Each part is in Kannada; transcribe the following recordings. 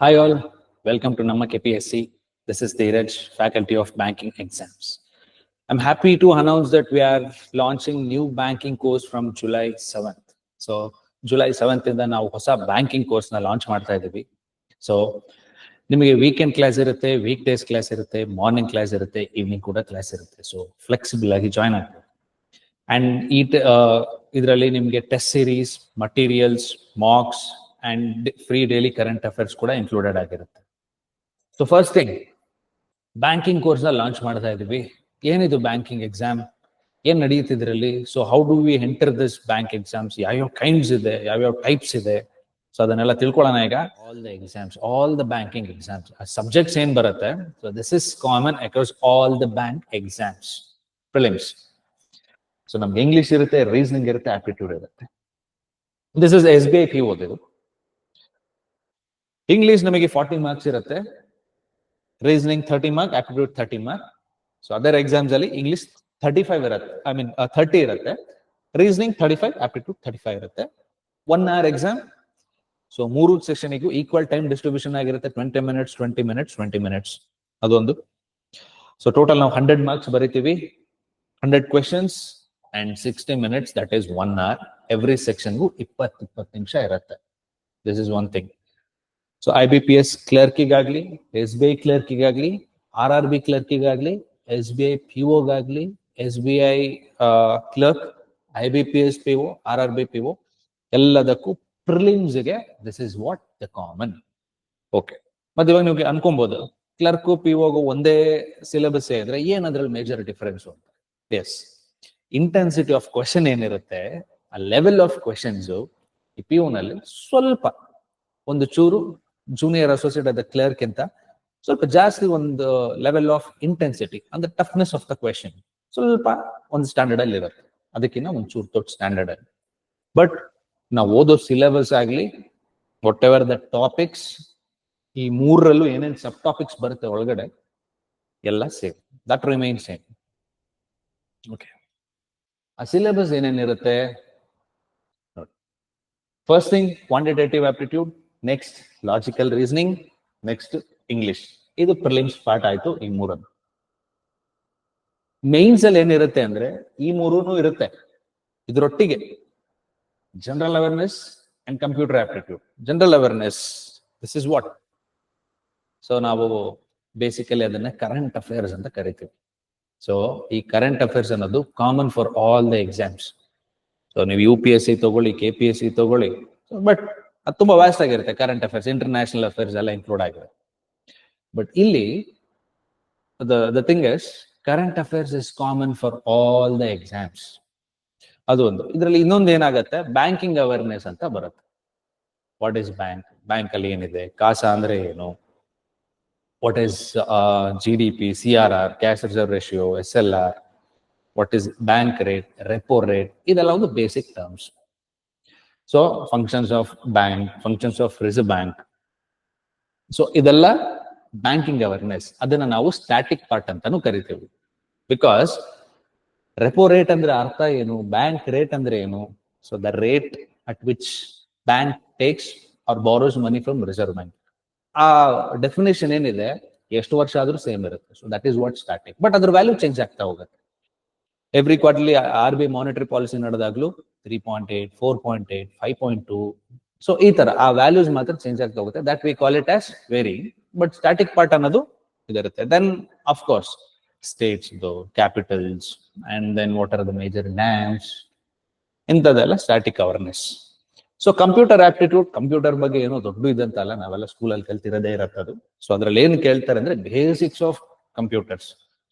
Hi all, welcome to Namma KPSC. This is Dheeraj, Faculty of Banking Exams. I'm happy to announce that we are launching new banking course from July 7th. So July 7th ಇಂದ ನಾವು ಹೊಸ ಬ್ಯಾಂಕಿಂಗ್ ಕೋರ್ಸ್ನ ಲಾಂಚ್ ಮಾಡ್ತಾ ಇದ್ದೀವಿ ಸೊ ನಿಮಗೆ ವೀಕೆಂಡ್ ಕ್ಲಾಸ್ ಇರುತ್ತೆ ವೀಕ್ ಡೇಸ್ ಕ್ಲಾಸ್ ಇರುತ್ತೆ ಮಾರ್ನಿಂಗ್ ಕ್ಲಾಸ್ ಇರುತ್ತೆ ಈವ್ನಿಂಗ್ ಕೂಡ ಕ್ಲಾಸ್ ಇರುತ್ತೆ ಸೊ ಫ್ಲೆಕ್ಸಿಬಲ್ ಆಗಿ ಜಾಯ್ನ್ ಆಗ್ತದೆ ಅಂಡ್ ಈ ಇದರಲ್ಲಿ ನಿಮಗೆ test series materials marks and free daily current affairs ಕೂಡ ಇನ್ಕ್ಲೂಡೆಡ್ ಆಗಿರುತ್ತೆ. ಸೊ ಫಸ್ಟ್ ಥಿಂಗ್ ಬ್ಯಾಂಕಿಂಗ್ ಕೋರ್ಸ್ನ ಲಾಂಚ್ ಮಾಡ್ತಾ ಇದೀವಿ ಏನಿದು ಬ್ಯಾಂಕಿಂಗ್ ಎಕ್ಸಾಮ್ ಏನ್ ನಡೆಯುತ್ತಿದ್ರಲ್ಲಿ so how do we enter this bank exams ಯಾವ್ಯಾವ ಕೈಂಡ್ಸ್ ಇದೆ? ಯಾವ್ಯಾವ ಟೈಪ್ಸ್ ಇದೆ? ಸೊ ಅದನ್ನೆಲ್ಲ ತಿಳ್ಕೊಳ್ಳೋಣ ಈಗ. All the exams all the banking exams subjects ಏನ್ ಬರುತ್ತೆ? So this is common across all the bank exams prelims so ನಮ್ಗೆ ಇಂಗ್ಲಿಷ್ ಇರುತ್ತೆ ರೀಸನಿಂಗ್ ಇರುತ್ತೆ ಆಪ್ಟಿಟ್ಯೂಡ್ ಇರುತ್ತೆ. This is S B I P ಓದಿದು English ನಮಗೆ ಫಾರ್ಟಿ ಮಾರ್ಕ್ಸ್ ಇರುತ್ತೆ. Reasoning thirty mark aptitude thirty mark so other exams ಅಲ್ಲಿ ಇಂಗ್ಲಿಷ್ ಥರ್ಟಿ ಫೈವ್ ಇರುತ್ತೆ ಐ ಮೀನ್ ಥರ್ಟಿ ಇರುತ್ತೆ. Reasoning thirty five aptitude thirty five ಇರುತ್ತೆ. ಒನ್ ಅವರ್ ಎಕ್ಸಾಮ್ ಸೊ ಮೂರು ಸೆಕ್ಷನ್ಗೂ ಈಕ್ವಲ್ ಟೈಮ್ ಡಿಸ್ಟ್ರಿಬ್ಯೂಷನ್ ಆಗಿರುತ್ತೆ. Twenty minutes twenty minutes twenty minutes ಅದೊಂದು. ಸೊ ಟೋಟಲ್ ನಾವು ಹಂಡ್ರೆಡ್ ಮಾರ್ಕ್ಸ್ ಬರಿತೀವಿ. Hundred questions and sixty minutes that is one hour every ಸೆಕ್ಷನ್ಗೂ ಇಪ್ಪತ್ತು ಇಪ್ಪತ್ತು ನಿಮಿಷ ಇರುತ್ತೆ. This is one thing so I B P S ಕ್ಲರ್ಕಿಗಾಗ್ಲಿ S B I ಕ್ಲರ್ಕಿಗಾಗ್ಲಿ ಆರ್ ಆರ್ ಬಿ ಕ್ಲರ್ಕಿಗಾಗ್ಲಿ S B I P ಒಗಾಗ್ಲಿ S B I clerk I B P S P O R R B P O ಎಲ್ಲದಕ್ಕೂ ಪ್ರಿಲಿಮ್ಸ್ಗೆ this is what the common okay ಮತ್ತೆ ಇವಾಗ ನಿಮಗೆ ಅನ್ಕೊಬಹುದು ಕ್ಲರ್ಕ್ ಪಿ ಓಗು ಒಂದೇ ಸಿಲೆಬಸ್ ಇದ್ರೆ ಏನ್ ಅದ್ರಲ್ಲಿ ಮೇಜರ್ ಡಿಫರೆನ್ಸ್ ಅಂತ ಎಸ್ ಇಂಟೆನ್ಸಿಟಿ ಆಫ್ ಕ್ವಶನ್ ಏನಿರುತ್ತೆ, ಆ ಲೆವೆಲ್ ಆಫ್ ಕ್ವಶನ್ಸ್ ಈ ಪಿ ನಲ್ಲಿ ಸ್ವಲ್ಪ, ಒಂದು ಚೂರು ಜೂನಿಯರ್ ಅಸೋಸಿಯೇಟ್ ಆದ ಕ್ಲರ್ಕ್ ಅಂತ ಸ್ವಲ್ಪ ಜಾಸ್ತಿ ಒಂದು ಲೆವೆಲ್ ಆಫ್ ಇಂಟೆನ್ಸಿಟಿ ಅಂದ್ರೆ ಟಫ್ನೆಸ್ ಆಫ್ ದ ಕ್ವೆಶನ್ ಸ್ವಲ್ಪ ಒಂದು ಸ್ಟ್ಯಾಂಡರ್ಡ್ ಅಲ್ಲಿ ಇರುತ್ತೆ. ಅದಕ್ಕಿಂತ ಒಂದು ಚೂರು ದೊಡ್ಡ ಸ್ಟ್ಯಾಂಡರ್ಡ್ ಅಲ್ಲಿ. ಬಟ್ ನಾವು ಓದೋ ಸಿಲೆಬಸ್ ಆಗಲಿ ವಾಟ್ ಎವರ್ ದ ಟಾಪಿಕ್ಸ್ ಈ ಮೂರರಲ್ಲೂ ಏನೇನ್ ಸಬ್ ಟಾಪಿಕ್ಸ್ ಬರುತ್ತೆ ಒಳಗಡೆ, ಎಲ್ಲ same that remain same okay ಆ syllabus ಏನೇನಿರುತ್ತೆ? First thing quantitative aptitude next logical reasoning next English ಇದು ಪ್ರಿಲಿಮ್ಸ್ ಪಾರ್ಟ್ ಆಯ್ತು, ಈ ಮೂರನ್ನು. ಮೇನ್ಸ್ ಅಲ್ಲಿ ಏನಿರುತ್ತೆ ಅಂದ್ರೆ, ಈ ಮೂರೂನು ಇರುತ್ತೆ. ಇದರೊಟ್ಟಿಗೆ general awareness and computer aptitude general awareness this is what so ನಾವು ಬೇಸಿಕಲಿ ಅದನ್ನ ಕರೆಂಟ್ ಅಫೇರ್ಸ್ ಅಂತ ಕರಿತೀವಿ. ಸೊ ಈ ಕರೆಂಟ್ ಅಫೇರ್ಸ್ ಅನ್ನೋದು common for all the exams so ನೀವು ಯು ಪಿ ಎಸ್ ಸಿ ತಗೊಳ್ಳಿ ಕೆ ಪಿ ಎಸ್ ಸಿ ತಗೊಳ್ಳಿ ಬಟ್ ಅದು ತುಂಬಾ ವ್ಯಾಸ್ಟ್ ಆಗಿರುತ್ತೆ ಕರೆಂಟ್ ಅಫೇರ್ಸ್ ಇಂಟರ್ನ್ಯಾಷನಲ್ ಅಫೇರ್ಸ್ ಎಲ್ಲ ಇನ್ಕ್ಲೂಡ್ ಆಗಿರುತ್ತೆ ಬಟ್ ಇಲ್ಲಿ the thing is current affairs is common for all the exams ಅದು ಒಂದು. ಇದರಲ್ಲಿ ಇನ್ನೊಂದು ಏನಾಗುತ್ತೆ? ಬ್ಯಾಂಕಿಂಗ್ ಅವೇರ್ನೆಸ್ ಅಂತ ಬರುತ್ತೆ. ವಾಟ್ ಈಸ್ ಬ್ಯಾಂಕ್ ಬ್ಯಾಂಕ್ ಅಲ್ಲಿ ಏನಿದೆ? ಕಾಸ ಅಂದ್ರೆ ಏನು? What is G D P C R R cash reserve ratio S L R what is bank rate repo rate ಇದೆಲ್ಲ ಒಂದು basic terms so functions of bank functions of reserve bank so ಇದೆಲ್ಲ ಬ್ಯಾಂಕಿಂಗ್ ಅವೇರ್ನೆಸ್ ಅದನ್ನ ನಾವು ಸ್ಟ್ಯಾಟಿಕ್ ಪಾರ್ಟ್ ಅಂತಾನು ಕರಿತೇವೆ. ಬಿಕಾಸ್ ರೆಪೋ ರೇಟ್ ಅಂದ್ರೆ ಅರ್ಥ ಏನು? ಬ್ಯಾಂಕ್ ರೇಟ್ ಅಂದ್ರೆ ಏನು? So the rate at which bank takes or borrows money from reserve bank ಆ ಡೆಫಿನೇಷನ್ ಏನಿದೆ? ಎಷ್ಟು ವರ್ಷ ಆದ್ರೂ ಸೇಮ್ ಇರುತ್ತೆ. So that is what starting but ಅದ್ರ ವ್ಯಾಲ್ಯೂ ಚೇಂಜ್ ಆಗ್ತಾ ಹೋಗುತ್ತೆ. Every quarterly R B monetary policy ನಡೆದಾಗ್ಲೂ three point eight four point eight five point two so ಈ ತರ ಆ ವ್ಯಾಲ್ಯೂಸ್ ಮಾತ್ರ ಚೇಂಜ್ ಆಗ್ತಾ ಹೋಗುತ್ತೆ. That we call it as very but static part ಅನ್ನೋದು ಇದಿರುತ್ತೆ. Then of course states capitals and then what are the major dams ಇಂಥದ್ದೆಲ್ಲ static awareness so computer aptitude computer ಬಗ್ಗೆ ಏನೋ ದೊಡ್ಡ ಇದಂತಲ್ಲ, ನಾವೆಲ್ಲ ಸ್ಕೂಲಲ್ಲಿ ಕಲ್ತಿರೋದೇ ಇರತ್ತೆ ಅದು ಸೊ ಅದ್ರಲ್ಲಿ ಏನು ಕೇಳ್ತಾರೆ ಅಂದ್ರೆ basics of computers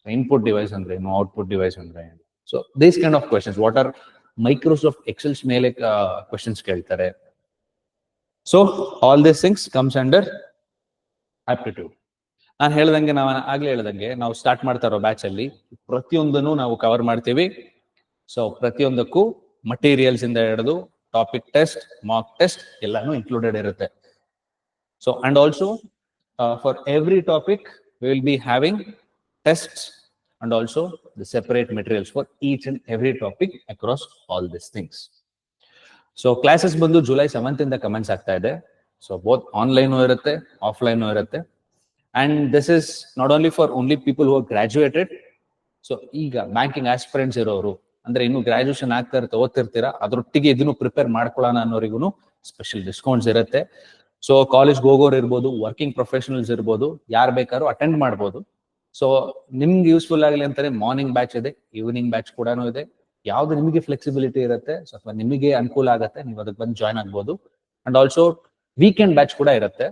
input device ಅಂದ್ರೆ ಏನು ಔಟ್ಪುಟ್ ಡಿವೈಸ್ ಅಂದ್ರೆ ಏನು? So these kind of questions what are Microsoft Excels ಮೇಲೆ ಕ್ವೆಶನ್ಸ್ ಕೇಳ್ತಾರೆ. So all this things comes under aptitude ನಾನು ಹೇಳ್ದಂಗೆ ನಾವು ಆಗ್ಲೇ ಹೇಳ್ದಂಗೆ ನಾವು ಸ್ಟಾರ್ಟ್ ಮಾಡ್ತಾ ಇರೋ ಬ್ಯಾಚ್ ಅಲ್ಲಿ ಪ್ರತಿಯೊಂದನ್ನು ನಾವು ಕವರ್ ಮಾಡ್ತೀವಿ. ಸೊ ಪ್ರತಿಯೊಂದಕ್ಕೂ ಮಟೀರಿಯಲ್ಸ್ ಇಂದ ಹಿಡಿದು ಟಾಪಿಕ್ ಟೆಸ್ಟ್ ಮಾಕ್ ಟೆಸ್ಟ್ ಎಲ್ಲಾನು ಇನ್ಕ್ಲೂಡೆಡ್ ಇರುತ್ತೆ. So and also for every topic will be having test and also the separate materials for each and every topic across all this things so classes ಬಂದು ಜುಲೈ ಸೆವೆಂತ್ ಇಂದ ಕಮೆಂಟ್ಸ್ ಆಗ್ತಾ ಇದೆ. ಸೊ ಬೋತ್ ಆನ್ಲೈನ್ ಇರುತ್ತೆ ಆಫ್ಲೈನ್ ಇರುತ್ತೆ. And this is not only for only people who graduated so ಈಗ ಬ್ಯಾಂಕಿಂಗ್ ಆಸ್ಪಿರೆಂಟ್ಸ್ ಇರೋರು, ಅಂದ್ರೆ ಇನ್ನು ಗ್ರಾಜುಯೇಷನ್ ಆಗ್ತಾ ಇರುತ್ತೆ, ಓದ್ತಿರ್ತೀರಾ, ಅದ್ರೊಟ್ಟಿಗೆ ಇದನ್ನು ಪ್ರಿಪೇರ್ ಮಾಡ್ಕೊಳ್ಳೋಣ ಅನ್ನೋರಿಗೂ ಸ್ಪೆಷಲ್ ಡಿಸ್ಕೌಂಟ್ಸ್ ಇರುತ್ತೆ. ಸೊ ಕಾಲೇಜ್ಗೆ ಹೋಗೋರು ಇರ್ಬೋದು ವರ್ಕಿಂಗ್ ಪ್ರೊಫೆಷನಲ್ಸ್ ಇರ್ಬೋದು, ಯಾರು ಬೇಕಾದ್ರೂ ಅಟೆಂಡ್ ಮಾಡ್ಬೋದು. ಸೊ ನಿಮ್ಗೆ ಯೂಸ್ಫುಲ್ ಆಗಲಿ ಅಂತಾನೆ ಮಾರ್ನಿಂಗ್ ಬ್ಯಾಚ್ ಇದೆ ಈವ್ನಿಂಗ್ ಬ್ಯಾಚ್ ಕೂಡ ಇದೆ. ಯಾವ್ದು ನಿಮಗೆ ಫ್ಲೆಕ್ಸಿಬಿಲಿಟಿ ಇರುತ್ತೆ, ಸ್ವಲ್ಪ ನಿಮಗೆ ಅನುಕೂಲ ಆಗುತ್ತೆ, ನೀವು ಅದಕ್ಕೆ ಬಂದು ಜಾಯ್ನ್ ಆಗ್ಬೋದು. ಅಂಡ್ ಆಲ್ಸೋ ವೀಕೆಂಡ್ ಬ್ಯಾಚ್ ಕೂಡ ಇರುತ್ತೆ.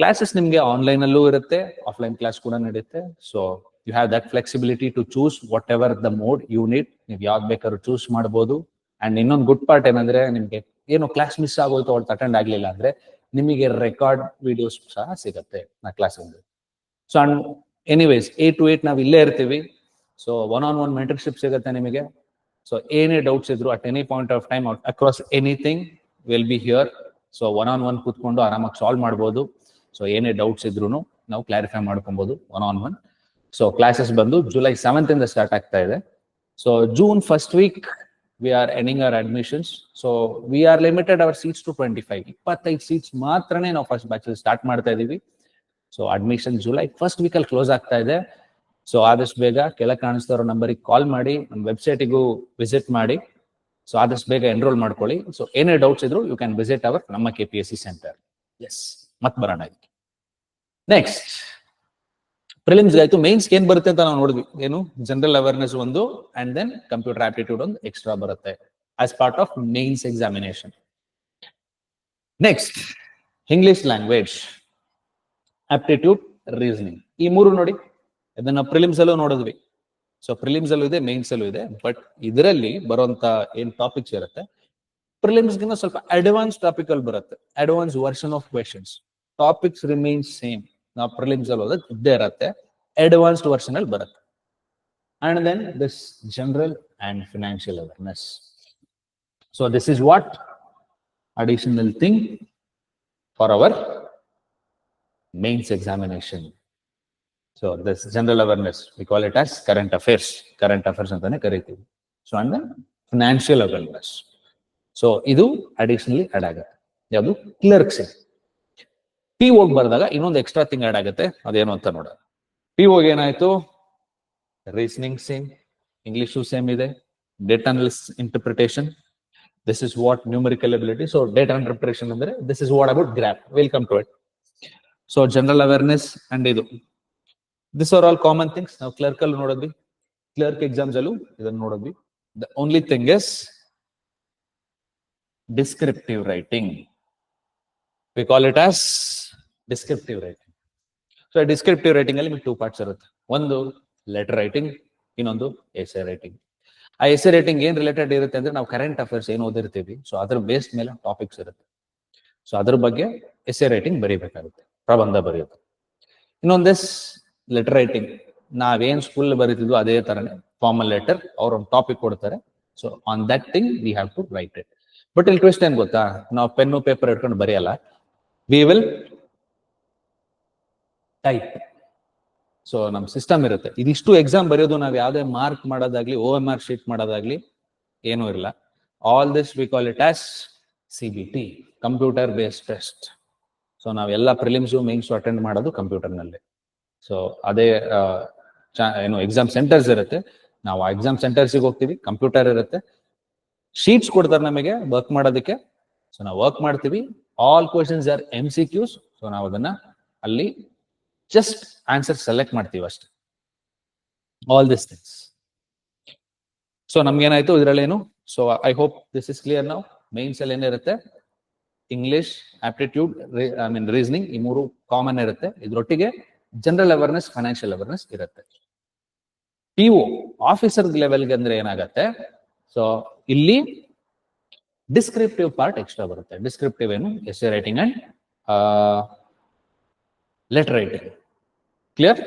ಕ್ಲಾಸಸ್ ನಿಮಗೆ ಆನ್ಲೈನ್ ಅಲ್ಲೂ ಇರುತ್ತೆ ಆಫ್ಲೈನ್ ಕ್ಲಾಸ್ ಕೂಡ ನಡೆಯುತ್ತೆ so you have that flexibility to choose whatever the mode you need ನೀವು ಯಾವ್ದು ಬೇಕಾದ್ರೂ ಚೂಸ್ ಮಾಡ್ಬೋದು. ಅಂಡ್ ಇನ್ನೊಂದು ಗುಡ್ ಪಾರ್ಟ್ ಏನಂದ್ರೆ, ನಿಮಗೆ ಏನೋ ಕ್ಲಾಸ್ ಮಿಸ್ ಆಗೋಯ್ತು ಅವ್ರು ಅಟೆಂಡ್ ಆಗ್ಲಿಲ್ಲ ಅಂದ್ರೆ ನಿಮಗೆ ರೆಕಾರ್ಡ್ ವಿಡಿಯೋಸ್ ಸಹ ಸಿಗುತ್ತೆ ನಾ class so and anyways eight to eight ನಾವು ಇಲ್ಲೇ ಇರ್ತೀವಿ. So one on one mentorship ಸಿಗುತ್ತೆ ನಿಮಗೆ. ಸೊ ಏನೇ ಡೌಟ್ಸ್ ಇದ್ರು at any point of time across anything will be here so one on one ಕೂತ್ಕೊಂಡು ಆರಾಮಾಗಿ ಸಾಲ್ವ್ ಮಾಡ್ಬೋದು. ಸೊ ಏನೇ ಡೌಟ್ಸ್ ಇದ್ರು ನಾವು ಕ್ಲಾರಿಫೈ ಮಾಡ್ಕೊಬೋದು one on one so classes ಬಂದು ಜುಲೈ ಸೆವೆಂತ್ ಇಂದ ಸ್ಟಾರ್ಟ್ ಆಗ್ತಾ ಇದೆ. So June first week we are ending our admissions so we are limited our seats to twenty five ಇಪ್ಪತ್ತೈದು ಸೀಟ್ಸ್ ಮಾತ್ರನೇ ನಾವು ಫಸ್ಟ್ ಬ್ಯಾಚ್ ಸ್ಟಾರ್ಟ್ ಮಾಡ್ತಾ ಇದೀವಿ. ಸೊ ಅಡ್ಮಿಷನ್ ಜುಲೈ ಫಸ್ಟ್ ವೀಕಲ್ಲಿ ಕ್ಲೋಸ್ ಆಗ್ತಾ ಇದೆ. ಸೊ ಆದಷ್ಟು ಬೇಗ ಕೆಳಗೆ ಕಾಣಿಸ್ತಾ ಇರೋ ನಂಬರಿಗೆ ಕಾಲ್ ಮಾಡಿ ನಮ್ಮ ವೆಬ್ಸೈಟಿಗೂ ವಿಸಿಟ್ ಮಾಡಿ. ಸೊ ಆದಷ್ಟು ಬೇಗ ಎನ್ರೋಲ್ ಮಾಡ್ಕೊಳ್ಳಿ. ಸೊ ಏನೇ ಡೌಟ್ಸ್ ಇದ್ರು ಯು ಕ್ಯಾನ್ ವಿಸಿಟ್ ಅವರ್ ನಮ್ಮ K P S C center S ಮತ್ ಬರೋಣ ಇದಕ್ಕೆ ನೆಕ್ಸ್ಟ್ ಪ್ರಿಲಿಮ್ಸ್ ಆಯ್ತು. ಮೇನ್ಸ್ ಏನ್ ಬರುತ್ತೆ ಅಂತ ನಾವು ನೋಡಿದ್ವಿ. ಏನು? ಜನರಲ್ ಅವೇರ್ನೆಸ್ ಒಂದು ಅಂಡ್ ದೆನ್ ಕಂಪ್ಯೂಟರ್ ಆಪ್ಟಿಟ್ಯೂಡ್ ಒಂದು ಎಕ್ಸ್ಟ್ರಾ ಬರುತ್ತೆ. As part of mains examination next English language aptitude reasoning ಈ ಮೂರು ನೋಡಿ, ಇದನ್ನ ಪ್ರಿಲಿಮ್ಸ್ ಅಲ್ಲೂ ನೋಡಿದ್ವಿ. ಸೊ ಪ್ರಿಲಿಮ್ಸ್ ಅಲ್ಲೂ ಇದೆ ಮೇನ್ಸ್ ಅಲ್ಲೂ ಇದೆ ಬಟ್ ಇದರಲ್ಲಿ ಬರುವಂತ ಏನ್ ಟಾಪಿಕ್ಸ್ ಇರುತ್ತೆ? ಪ್ರಿಲಿಮ್ಸ್ ಗಿಂತ ಸ್ವಲ್ಪ ಅಡ್ವಾನ್ಸ್ ಟಾಪಿಕ್ ಅಲ್ಲಿ ಬರುತ್ತೆ. Advance version of questions topics remain same ನಾವು ಪ್ರಿಲಿಮ್ಸ್ ಅಲ್ಲಿ ಹೋದಾಗ ಇದ್ದೇ ಇರತ್ತೆ. ಅಡ್ವಾನ್ಸ್ಡ್ ವರ್ಷನ್ ಅಲ್ಲಿ ಬರುತ್ತೆ. And then this general and financial awareness so this is what additional thing for our mains examination so this general awareness we call it as current affairs current affairs ಅಂತಾನೆ ಕರಿತೀವಿ. So and then financial awareness so ಇದು ಅಡಿಷನಲಿ ಆಡ್ ಆಗುತ್ತೆ. ಯಾವುದು? ಕ್ಲರ್ಕ್ಸ್ ಪಿ ಹೋಗಿ ಬರೆದಾಗ ಇನ್ನೊಂದು ಎಕ್ಸ್ಟ್ರಾ ಥಿಂಗ್ ಆಡ್ ಆಗುತ್ತೆ. ಅದೇನು ಅಂತ ನೋಡೋಣ. ಪಿ ಹೋಗಿ ಏನಾಯ್ತು? ರೀಸನಿಂಗ್ ಸೇಮ್ ಇಂಗ್ಲಿಷು ಸೇಮ್ ಇದೆ. Data interpretation this is what numerical ability so data interpretation ಅಂದ್ರೆ this is what about graph welcome to it so general awareness and ಇದು this are all common things ನಾವು ಕ್ಲರ್ಕ್ ಅಲ್ಲಿ ನೋಡಿದ್ವಿ ಕ್ಲರ್ಕ್ ಎಕ್ಸಾಮ್ಸ್ ಅಲ್ಲೂ ಇದನ್ನು ನೋಡಿದ್ವಿ the only thing is descriptive writing we call it as descriptive writing so descriptive writing ಅಲ್ಲಿ ನಿಮಗೆ ಟೂ ಪಾರ್ಟ್ಸ್ ಇರುತ್ತೆ ಒಂದು ಲೆಟರ್ ರೈಟಿಂಗ್ ಇನ್ನೊಂದು ಎಸೆ ರೈಟಿಂಗ್ ಆ ಎಸೆ ರೈಟಿಂಗ್ ಏನ್ ರಿಲೇಟೆಡ್ ಇರುತ್ತೆ ಅಂದ್ರೆ ನಾವು ಕರೆಂಟ್ ಅಫೇರ್ಸ್ ಏನು ಓದಿರ್ತೀವಿ ಸೊ ಅದ್ರ ಬೇಸ್ ಮೇಲೆ ಟಾಪಿಕ್ಸ್ ಇರುತ್ತೆ ಸೊ ಅದ್ರ ಬಗ್ಗೆ ಎಸೆ ರೈಟಿಂಗ್ ಬರೀಬೇಕಾಗುತ್ತೆ ಪ್ರಬಂಧ ಬರೆಯೋದು ಇನ್ನೊಂದಿಸ್ ಲೆಟರ್ ರೈಟಿಂಗ್ ನಾವೇನ್ ಸ್ಕೂಲ್ ಬರೀತಿದ್ವು ಅದೇ ತರನೇ ಫಾರ್ಮಲ್ ಲೆಟರ್ ಅವ್ರ ಒಂದು ಟಾಪಿಕ್ ಕೊಡ್ತಾರೆ. So on that thing we have to write it but ಇಲ್ಲಿ ಟ್ವಿಸ್ಟ್ ಏನ್ ಗೊತ್ತಾ? ನಾವು ಪೆನ್ನು ಪೇಪರ್ ಇಟ್ಕೊಂಡು ಬರೆಯಲ್ಲ. ವಿ ವಿಲ್ ಟೈಪ್ ಸೊ ನಮ್ ಸಿಸ್ಟಮ್ ಇರುತ್ತೆ. ಇದಿಷ್ಟು ಎಕ್ಸಾಮ್ ಬರೆಯೋದು ನಾವು ಯಾವುದೇ ಮಾರ್ಕ್ ಮಾಡೋದಾಗ್ಲಿ ಓ ಎಂ ಆರ್ ಶೀಟ್ ಮಾಡೋದಾಗ್ಲಿ ಏನೂ ಇಲ್ಲ. All this we call it as C B T computer based test so ನಾವೆಲ್ಲ ಪ್ರಿಲಿಮ್ಸು ಮೇನ್ಸು ಅಟೆಂಡ್ ಮಾಡೋದು ಕಂಪ್ಯೂಟರ್ನಲ್ಲಿ. ಸೊ ಅದೇ ಏನು ಎಕ್ಸಾಮ್ ಸೆಂಟರ್ಸ್ ಇರುತ್ತೆ. ನಾವು ಆ ಎಕ್ಸಾಮ್ ಸೆಂಟರ್ಸಿಗೆ ಹೋಗ್ತೀವಿ ಕಂಪ್ಯೂಟರ್ ಇರುತ್ತೆ. ಶೀಟ್ಸ್ ಕೊಡ್ತಾರೆ ನಮಗೆ ವರ್ಕ್ ಮಾಡೋದಕ್ಕೆ. ಸೊ ನಾವು ವರ್ಕ್ ಮಾಡ್ತೀವಿ. All questions are M C Qs so ನಾವು ಅದನ್ನ ಅಲ್ಲಿ ಜಸ್ಟ್ ಆನ್ಸರ್ ಸೆಲೆಕ್ಟ್ ಮಾಡ್ತೀವಿ ಅಷ್ಟೇ. ಆಲ್ ದಿಸ್ ಥಿಂಗ್ಸ್ ಸೊ ನಮ್ಗೇನಾಯ್ತು ಏನು so I hope this is clear ನಾವು ಮೇನ್ಸ್ ಅಲ್ಲಿ ಏನಿರುತ್ತೆ English aptitude I mean reasoning ಈ ಮೂರು ಕಾಮನ್ ಇರುತ್ತೆ. ಇದ್ರೊಟ್ಟಿಗೆ ಜನರಲ್ ಅವೇರ್ನೆಸ್ ಫೈನಾನ್ಷಿಯಲ್ ಅವೇರ್ನೆಸ್ ಇರುತ್ತೆ. ಪಿ ಒ ಆಫೀಸರ್ ಲೆವೆಲ್ಗೆ ಅಂದ್ರೆ ಏನಾಗತ್ತೆ? ಸೊ ಇಲ್ಲಿ ಡಿಸ್ಕ್ರಿಪ್ಟಿವ್ ಪಾರ್ಟ್ ಎಕ್ಸ್ಟ್ರಾ ಬರುತ್ತೆ. ಡಿಸ್ಕ್ರಿಪ್ಟಿವ್ ಏನು? Essay writing and letter writing clear